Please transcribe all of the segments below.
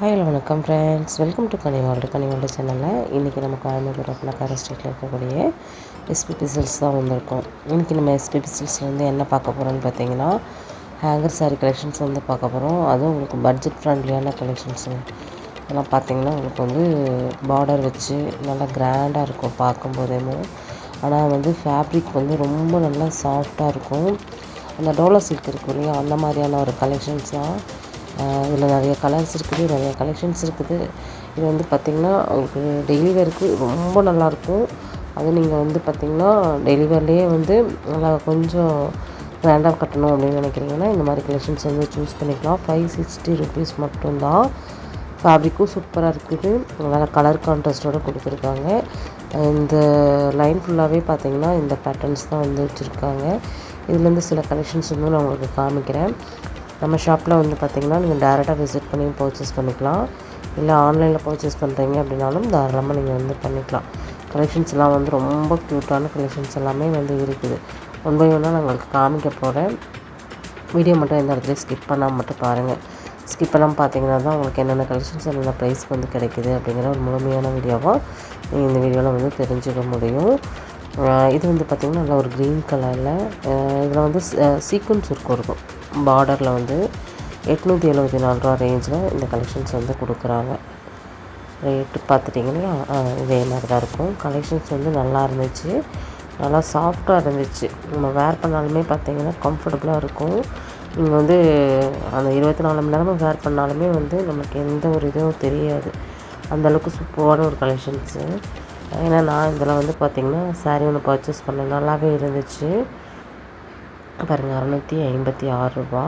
ஹாயில் வணக்கம் friends welcome to கனிவால்டு கனிவால்டு சேனலில் இன்றைக்கி நம்ம கோயம்புத்தூர் பணக்கார ஸ்ட்ரீட்டில் இருக்கக்கூடிய எஸ்பி பிசில்ஸ் தான் வந்திருக்கோம். இன்றைக்கி நம்ம எஸ்பி பிசில்ஸில் என்ன பார்க்க போகிறோம்னு பார்த்தீங்கன்னா ஹேங்கர் சாரி கலெக்ஷன்ஸ் வந்து பார்க்க போகிறோம் அதுவும் உங்களுக்கு பட்ஜெட் ஃப்ரெண்ட்லியான கலெக்ஷன்ஸ் இதெல்லாம் பார்த்தீங்கன்னா உங்களுக்கு வந்து பார்டர் வச்சு நல்லா கிராண்டாக இருக்கும் பார்க்கும்போதேமோ ஆனால் வந்து ஃபேப்ரிக் வந்து ரொம்ப நல்லா சாஃப்டாக இருக்கும். அந்த டோலோ சில்க் இருக்கு இல்லையா அந்த மாதிரியான ஒரு கலெக்ஷன்ஸ் தான் இதில் நிறைய கலர்ஸ் இருக்குது நிறைய கலெக்ஷன்ஸ் இருக்குது. இது வந்து பார்த்திங்கன்னா உங்களுக்கு டெய்லி வேருக்கு ரொம்ப நல்லாயிருக்கும் அது நீங்கள் வந்து பார்த்திங்கன்னா டெலிவரிலேயே வந்து நல்லா கொஞ்சம் கிராண்டாக கட்டணும் அப்படின்னு நினைக்கிறீங்கன்னா இந்த மாதிரி கலெக்ஷன்ஸ் வந்து சூஸ் பண்ணிக்கலாம். ஃபைவ் சிக்ஸ்டி ருபீஸ் மட்டும்தான். ஃபேப்ரிக்கும் சூப்பராக இருக்குது. நல்லா கலர் கான்ட்ராஸ்டோடு கொடுத்துருக்காங்க. இந்த லைன் ஃபுல்லாகவே பார்த்திங்கன்னா இந்த பேட்டர்ன்ஸ் தான் வந்து வச்சுருக்காங்க. இதுலேருந்து சில கலெக்ஷன்ஸ் வந்து நான் உங்களுக்கு காமிக்கிறேன். நம்ம ஷாப்பில் வந்து பார்த்திங்கன்னா நீங்கள் டேரெக்டாக விசிட் பண்ணி பர்ச்சேஸ் பண்ணிக்கலாம். இல்லை ஆன்லைனில் பர்ச்சேஸ் பண்ணுறீங்க அப்படின்னாலும் தாராளமாக நீங்கள் வந்து பண்ணிக்கலாம். கலெக்ஷன்ஸ்லாம் வந்து ரொம்ப க்யூட்டான கலெக்ஷன்ஸ் எல்லாமே வந்து இருக்குது. ஒன் பை ஒன்னாக நான் உங்களுக்கு காமிக்க போகிறேன் வீடியோ மட்டும் எந்த இடத்துல ஸ்கிப் பண்ணால் மட்டும் பாருங்கள் ஸ்கிப் பண்ணாமல் பார்த்தீங்கன்னா தான் உங்களுக்கு என்னென்ன கலெக்ஷன்ஸ் என்னென்ன ப்ரைஸ்க்கு வந்து கிடைக்குது அப்படிங்கிற ஒரு முழுமையான வீடியோவாக நீங்கள் இந்த வீடியோவில் வந்து தெரிஞ்சுக்க முடியும். இது வந்து பார்த்திங்கன்னா நல்லா ஒரு க்ரீன் கலரில் இதில் வந்து சீக்வன்ஸ் இருக்கும் இருக்கும். பார்டரில் வந்து எட்நூற்றி எழுபத்தி நாலு ரூபா ரேஞ்சில் இந்த கலெக்ஷன்ஸ் வந்து கொடுக்குறாங்க. ரேட்டு பார்த்துட்டிங்கன்னா இதே மாதிரி தான் இருக்கும். கலெக்ஷன்ஸ் வந்து நல்லா இருந்துச்சு. நல்லா சாஃப்டாக இருந்துச்சு. நம்ம வேர் பண்ணாலுமே பார்த்திங்கன்னா கம்ஃபர்டபுளாக இருக்கும். நீங்கள் வந்து அந்த இருபத்தி நாலு மணி நேரமும் வேர் பண்ணாலுமே வந்து நமக்கு எந்த ஒரு இதுவும் தெரியாது. அந்தளவுக்கு சூப்பரான ஒரு கலெக்ஷன்ஸு ஏன்னா நான் இதில் வந்து பார்த்திங்கன்னா சாரீ ஒன்று பர்ச்சேஸ் பண்ணேன். நல்லாவே இருந்துச்சு. பாருங்கள் அறநூற்றி ஐம்பத்தி ஆறு ரூபா.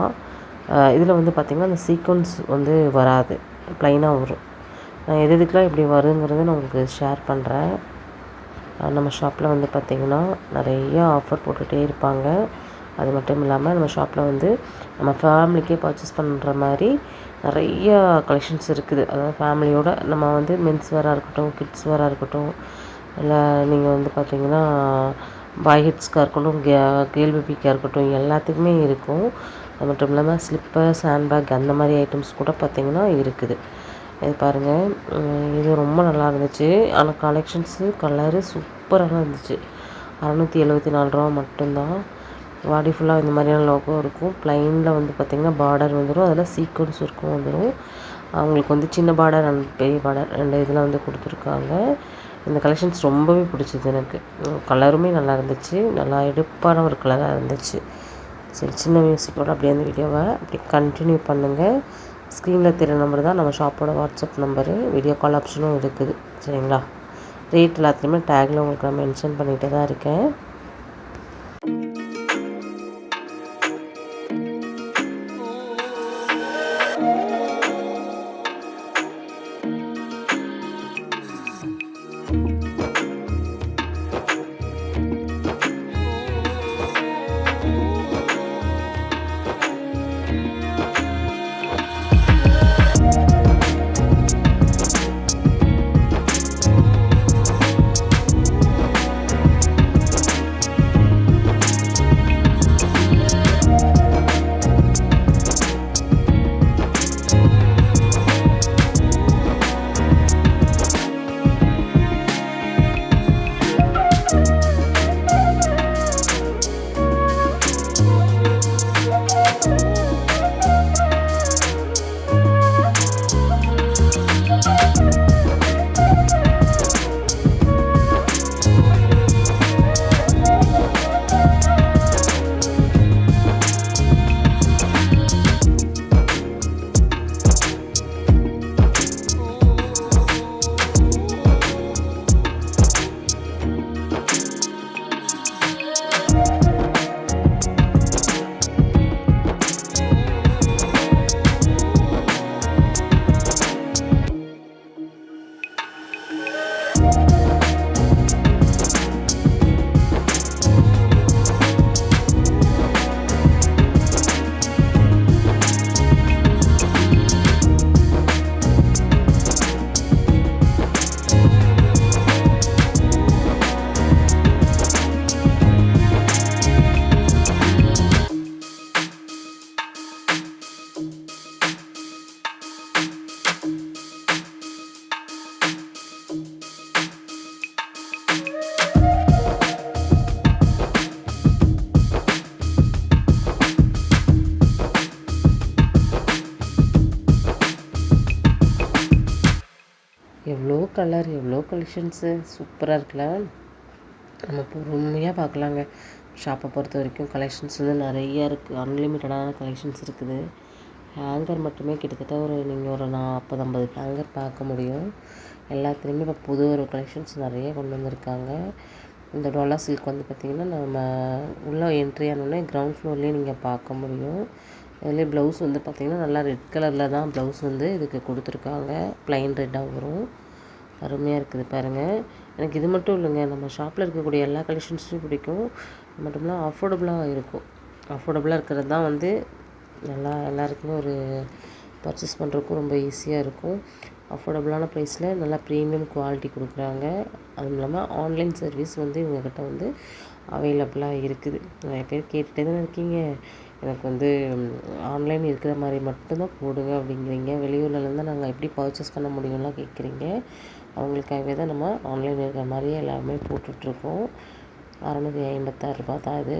இதில் வந்து பார்த்திங்கன்னா அந்த சீக்வன்ஸ் வந்து வராது. ப்ளைனாக வரும். நான் எது எதுக்கெலாம் இப்படி வருதுங்கிறத நான் உங்களுக்கு ஷேர் பண்ணுறேன் நம்ம ஷாப்பில் வந்து பார்த்திங்கன்னா நிறைய ஆஃபர் போட்டுகிட்டே இருப்பாங்க. அது மட்டும் இல்லாமல் நம்ம ஷாப்பில் வந்து நம்ம ஃபேமிலிக்கே பர்ச்சேஸ் பண்ணுற மாதிரி நிறைய கலெக்ஷன்ஸ் இருக்குது. அதாவது ஃபேமிலியோட நம்ம வந்து மென்ஸ் வேராக இருக்கட்டும் கிட்ஸ் வேராக இருக்கட்டும் இல்லை நீங்கள் வந்து பார்த்திங்கன்னா பாய் ஹெட்ஸ்க்காக இருக்கட்டும் கே கேள்வி பேபிக்காக இருக்கட்டும் எல்லாத்துக்குமே இருக்கும். அது மட்டும் இல்லாமல் ஸ்லிப்பர்ஸ் ஹேண்ட்பேக் அந்த மாதிரி ஐட்டம்ஸ் கூட பார்த்திங்கன்னா இருக்குது. இது பாருங்கள் இது ரொம்ப நல்லா இருந்துச்சு. ஆனால் கலெக்ஷன்ஸு கலரு சூப்பராக இருந்துச்சு. அறநூற்றி எழுபத்தி நாலு ரூபா மட்டும்தான். பாடி ஃபுல்லாக இந்த மாதிரியான லோகோ இருக்கும். ப்ளைனில் வந்து பார்த்திங்கன்னா பார்டர் வந்துடும் அதில் சீக்வன்ஸ் இருக்கும் வந்துடும் அவங்களுக்கு வந்து சின்ன பார்டர் அண்ட் பெரிய பார்டர் ரெண்டு இதில் வந்து கொடுத்துருக்காங்க. இந்த கலெக்ஷன்ஸ் ரொம்பவே பிடிச்சிது எனக்கு. கலருமே நல்லா இருந்துச்சு. நல்லா எடுப்பான ஒரு கலராக இருந்துச்சு. சரி சின்ன மியூசிக்கோட அப்படியே அந்த வீடியோவை அப்படி கண்டினியூ பண்ணுங்கள் ஸ்க்ரீனில் தெரிய நம்பர் தான் நம்ம ஷாப்போட வாட்ஸ்அப் நம்பரு வீடியோ கால் ஆப்ஷனும் இருக்குது. சரிங்களா? ரேட் எல்லாத்துலேயுமே டேக்கில் உங்களுக்கு நான் மென்ஷன் பண்ணிகிட்டே தான் இருக்கேன். எவ்வளோ கலர் எவ்வளோ கலெக்ஷன்ஸு சூப்பராக இருக்குல்ல. நம்ம பொறுமையாக பார்க்கலாங்க. ஷாப்பை பொறுத்த வரைக்கும் கலெக்ஷன்ஸ் வந்து நிறையா இருக்குது அன்லிமிட்டடான கலெக்ஷன்ஸ் இருக்குது. ஹேங்கர் மட்டுமே கிட்டத்தட்ட ஒரு நீங்கள் ஒரு நாற்பது ஐம்பது ஹேங்கர் பார்க்க முடியும். எல்லாத்துலேயுமே இப்போ புது ஒரு கலெக்ஷன்ஸ் நிறைய கொண்டு வந்திருக்காங்க. இந்த டொலா சில்க் வந்து பார்த்திங்கன்னா நம்ம உள்ளே என்ட்ரி ஆனோடனே கிரவுண்ட் ஃப்ளோர்லேயே நீங்கள் பார்க்க முடியும். அதுலேயே ப்ளவுஸ் வந்து பார்த்திங்கன்னா நல்லா ரெட் கலரில் தான் ப்ளவுஸ் வந்து இதுக்கு கொடுத்துருக்காங்க. ப்ளைன் ரெட்டாக வரும். அருமையாக இருக்குது பாருங்கள் எனக்கு இது மட்டும் இல்லைங்க நம்ம ஷாப்பில் இருக்கக்கூடிய எல்லா கலெக்ஷன்ஸும் பிடிக்கும். மட்டும் இல்லாமல் அஃபோர்டபுளாக இருக்கும். அஃபோர்டபுளாக இருக்கிறது தான் வந்து நல்லா எல்லாருக்குமே ஒரு பர்ச்சேஸ் பண்ணுறதுக்கும் ரொம்ப ஈஸியாக இருக்கும். அஃபோர்டபுளான ப்ரைஸில் நல்லா ப்ரீமியம் குவாலிட்டி கொடுக்குறாங்க. அதுவும் இல்லாமல் ஆன்லைன் சர்வீஸ் வந்து இவங்கக்கிட்ட வந்து அவைலபிளாக இருக்குது. நிறைய பேர் கேட்டுகிட்டே தானே இருக்கீங்க. எனக்கு வந்து ஆன்லைன் இருக்கிற மாதிரி மட்டும்தான் போடுங்க அப்படிங்கிறீங்க. வெளியூர்லேருந்து நாங்கள் எப்படி பர்ச்சேஸ் பண்ண முடியும்லாம் கேட்குறீங்க. அவங்களுக்காகவே தான் நம்ம ஆன்லைன் இருக்கிற மாதிரியே எல்லாமே போட்டுட்ருக்கோம். அறநூற்றி ஐம்பத்தாறு ரூபா தான் இது.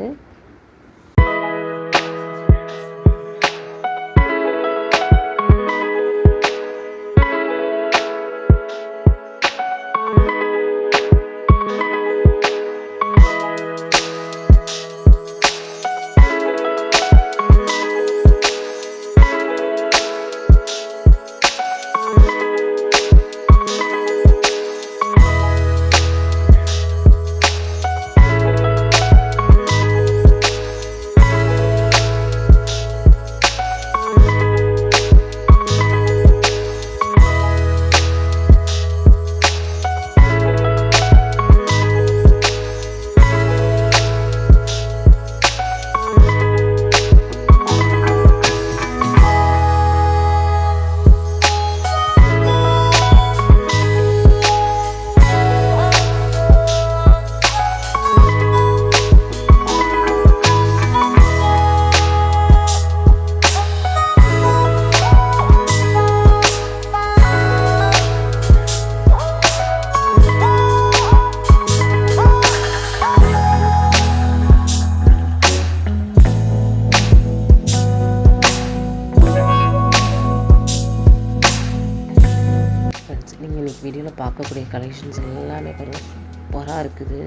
கலெக்ஷன்ஸ் எல்லாமே பாருங்கள் சூப்பராக இருக்குது.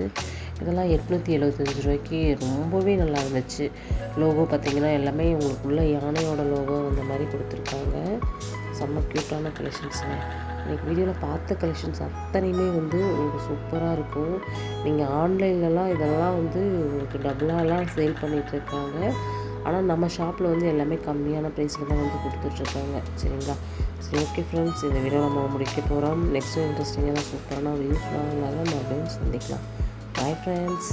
இதெல்லாம் எட்நூற்றி எழுபத்தஞ்சி ரூபாய்க்கு ரொம்பவே நல்லா இருந்துச்சு. லோகோ பார்த்தீங்கன்னா எல்லாமே உங்களுக்குள்ளே யானையோட லோகோ அந்த மாதிரி கொடுத்துருக்காங்க. செம்ம க்யூட்டான கலெக்ஷன்ஸுங்க இன்றைக்கி வீடியோவில் பார்த்த கலெக்ஷன்ஸ் அத்தனையுமே வந்து உங்களுக்கு சூப்பராக இருக்கும். நீங்கள் ஆன்லைன்லலாம் இதெல்லாம் வந்து உங்களுக்கு டபுளாலாம் சேல் பண்ணிகிட்ருக்காங்க ஆனால் நம்ம ஷாப்பில் வந்து எல்லாமே கம்மியான ப்ரைஸில் தான் வந்து கொடுத்துட்ருக்காங்க. சரிங்களா? சரி ஓகே ஃப்ரெண்ட்ஸ் இந்த வீடியோ நம்ம முடிக்க போகிறோம் நெக்ஸ்ட் தான் சூப்பரான ஒரு யூஸ்ஃபுல்லாக மறுபடியும் சந்திக்கலாம். Bye friends